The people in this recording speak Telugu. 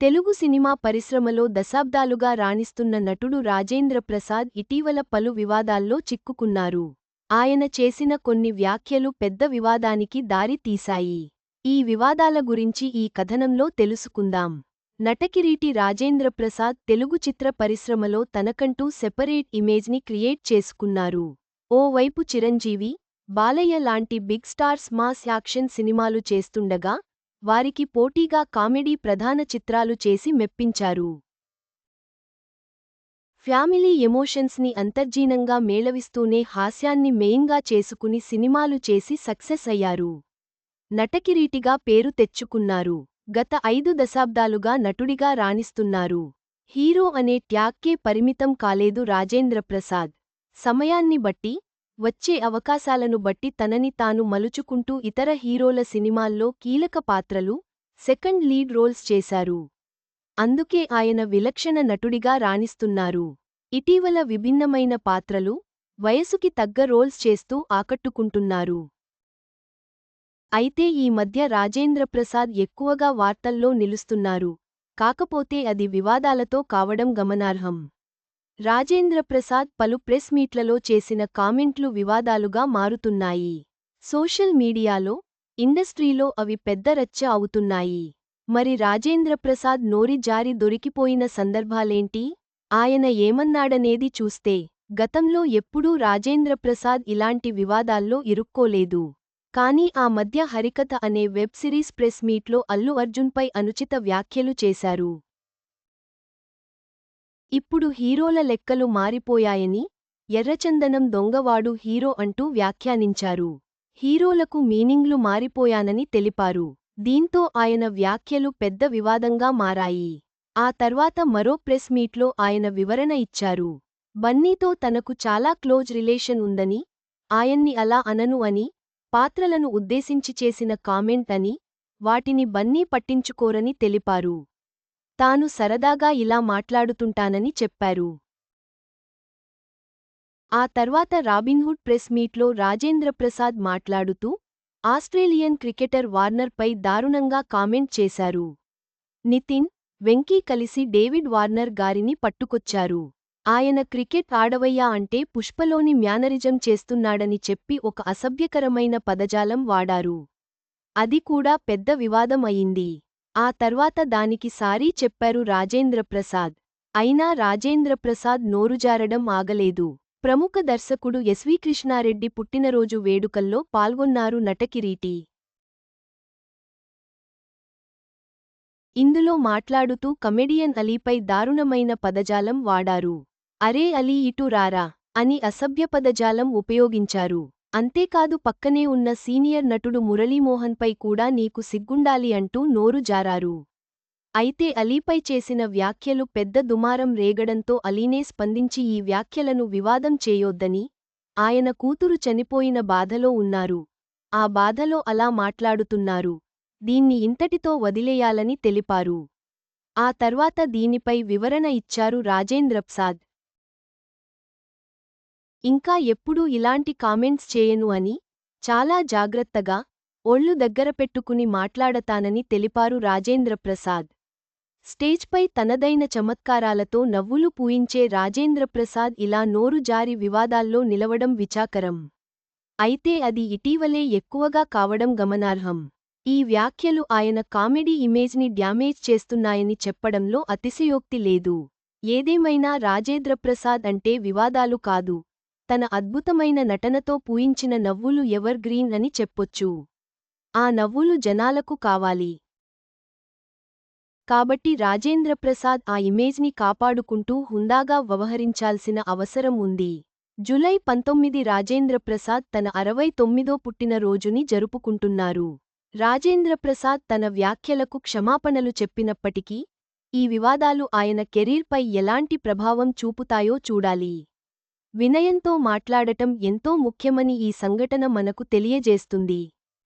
తెలుగు సినిమా పరిశ్రమలో దశాబ్దాలుగా రాణిస్తున్న నటుడు రాజేంద్ర ప్రసాద్ ఇటీవల పలు వివాదాల్లో చిక్కుకున్నారు. ఆయన చేసిన కొన్ని వ్యాఖ్యలు పెద్ద వివాదానికి దారి తీశాయి. ఈ వివాదాల గురించి ఈ కథనంలో తెలుసుకుందాం. నటకిరీటి రాజేంద్ర ప్రసాద్ తెలుగు చిత్ర పరిశ్రమలో తనకంటూ సెపరేట్ ఇమేజ్ని క్రియేట్ చేసుకున్నారు. ఓవైపు చిరంజీవి బాలయ్య లాంటి బిగ్ స్టార్స్ మాస్ యాక్షన్ సినిమాలు చేస్తుండగా వారికి పోటీగా కామెడీ ప్రధాన చిత్రాలు చేసి మెప్పించారు. ఫ్యామిలీ ఎమోషన్స్ని అంతర్జీనంగా మేళవిస్తూనే హాస్యాన్ని మెయిన్గా చేసుకుని సినిమాలు చేసి సక్సెస్ అయ్యారు. నటకిరీటిగా పేరు తెచ్చుకున్నారు. గత ఐదు దశాబ్దాలుగా నటుడిగా రాణిస్తున్నారు. హీరో అనే ట్యాగ్కే పరిమితం కాలేదు రాజేంద్ర ప్రసాద్ సమయాన్ని బట్టి వచ్చే అవకాశాలను బట్టి తనని తాను మలుచుకుంటూ ఇతర హీరోల సినిమాల్లో కీలక పాత్రలు సెకండ్ లీడ్ రోల్స్ చేశారు. అందుకే ఆయన విలక్షణ నటుడిగా రాణిస్తున్నారు. ఇటీవల విభిన్నమైన పాత్రలు వయసుకి తగ్గ రోల్స్ చేస్తూ ఆకట్టుకుంటున్నారు. అయితే ఈ మధ్య రాజేంద్ర ప్రసాద్ ఎక్కువగా వార్తల్లో నిలుస్తున్నారు. కాకపోతే అది వివాదాలతో కావడం గమనార్హం. రాజేంద్ర ప్రసాద్ పలు ప్రెస్ మీట్లలో చేసిన కామెంట్లు వివాదాలుగా మారుతున్నాయి. సోషల్ మీడియాలో ఇండస్ట్రీలో అవి పెద్ద రచ్చ అవుతున్నాయి. మరి రాజేంద్ర ప్రసాద్ నోరి జారి దొరికిపోయిన సందర్భాలేంటి? ఆయన ఏమన్నాడనేది చూస్తే గతంలో ఎప్పుడూ రాజేంద్ర ప్రసాద్ ఇలాంటి వివాదాల్లో ఇరుక్కోలేదు. కానీ ఆ మధ్య హరికథ అనే వెబ్ సిరీస్ ప్రెస్ మీట్లో అల్లు అర్జున్పై అనుచిత వ్యాఖ్యలు చేశారు. ఇప్పుడు హీరోల లెక్కలు మారిపోయాయని ఎర్రచందనం దొంగవాడు హీరో అంటూ వ్యాఖ్యానించారు. హీరోలకు మీనింగ్లు మారిపోయానని తెలిపారు. దీంతో ఆయన వ్యాఖ్యలు పెద్ద వివాదంగా మారాయి. ఆ తర్వాత మరో ప్రెస్ మీట్లో ఆయన వివరణ ఇచ్చారు. బన్నీతో తనకు చాలా క్లోజ్ రిలేషన్ ఉందని ఆయన్ని అలా అనను అని పాత్రలను ఉద్దేశించి చేసిన కామెంట్ అని వాటిని బన్నీ పట్టించుకోరని తెలిపారు. తాను సరదాగా ఇలా మాట్లాడుతుంటానని చెప్పారు. ఆ తర్వాత రాబిన్హుడ్ ప్రెస్ మీట్లో రాజేంద్రప్రసాద్ మాట్లాడుతూ ఆస్ట్రేలియన్ క్రికెటర్ వార్నర్పై దారుణంగా కామెంట్ చేశారు. నితిన్ వెంకీ కలిసి డేవిడ్ వార్నర్ గారిని పట్టుకొచ్చారు. ఆయన క్రికెట్ ఆడవయ్యా అంటే పుష్పలోని మ్యానరిజం చేస్తున్నాడని చెప్పి ఒక అసభ్యకరమైన పదజాలం వాడారు. అది కూడా పెద్ద వివాదం అయింది. ఆ తర్వాత దానికి సారీ చెప్పారు రాజేంద్ర ప్రసాద్. అయినా రాజేంద్ర ప్రసాద్ నోరుజారడం ఆగలేదు. ప్రముఖ దర్శకుడు ఎస్వి కృష్ణారెడ్డి పుట్టినరోజు వేడుకల్లో పాల్గొన్నారు నటకిరీటి. ఇందులో మాట్లాడుతూ కమెడియన్ అలీపై దారుణమైన పదజాలం వాడారు. అరే అలీ ఇటు రారా అని అసభ్య పదజాలం ఉపయోగించారు. అంతేకాదు పక్కనే ఉన్న సీనియర్ నటుడు మురళీమోహన్పై కూడా నీకు సిగ్గుండాలి అంటూ నోరు జారారు. అయితే అలీపై చేసిన వ్యాఖ్యలు పెద్ద దుమారం రేగడంతో అలీనే స్పందించి ఈ వ్యాఖ్యలను వివాదం చేయొద్దని ఆయన కూతురు చనిపోయిన బాధలో ఉన్నారు. ఆ బాధలో అలా మాట్లాడుతున్నారు. దీన్ని ఇంతటితో వదిలేయాలని తెలిపారు. ఆ తర్వాత దీనిపై వివరణ ఇచ్చారు రాజేంద్రప్సాద్ ఇంకా ఎప్పుడూ ఇలాంటి కామెంట్స్ చేయను అని చాలా జాగ్రత్తగా ఒళ్ళు దగ్గర పెట్టుకుని మాట్లాడతానని తెలిపారు రాజేంద్ర ప్రసాద్. స్టేజ్పై తనదైన చమత్కారాలతో నవ్వులు పూయించే రాజేంద్ర ప్రసాద్ ఇలా నోరు జారి వివాదాల్లో నిలవడం విచాకరం. అయితే అది ఇటీవలే ఎక్కువగా కావడం గమనార్హం. ఈ వ్యాఖ్యలు ఆయన కామెడీ ఇమేజ్ని డ్యామేజ్ చేస్తున్నాయని చెప్పడంలో అతిశయోక్తి లేదు. ఏదేమైనా రాజేంద్ర ప్రసాద్ అంటే వివాదాలు కాదు. తన అద్భుతమైన నటనతో పూయించిన నవ్వులు ఎవర్ గ్రీన్ అని చెప్పొచ్చు. ఆ నవ్వులు జనాలకు కావాలి. కాబట్టి రాజేంద్రప్రసాద్ ఆ ఇమేజ్ని కాపాడుకుంటూ హుందాగా వ్యవహరించాల్సిన అవసరం ఉంది. జులై పంతొమ్మిది రాజేంద్రప్రసాద్ తన అరవై తొమ్మిదో పుట్టినరోజుని జరుపుకుంటున్నారు. రాజేంద్రప్రసాద్ తన వ్యాఖ్యలకు క్షమాపణలు చెప్పినప్పటికీ ఈ వివాదాలు ఆయన కెరీర్పై ఎలాంటి ప్రభావం చూపుతాయో చూడాలి. వినయంతో మాట్లాడటం ఎంతో ముఖ్యమని ఈ సంఘటన మనకు తెలియజేస్తుంది.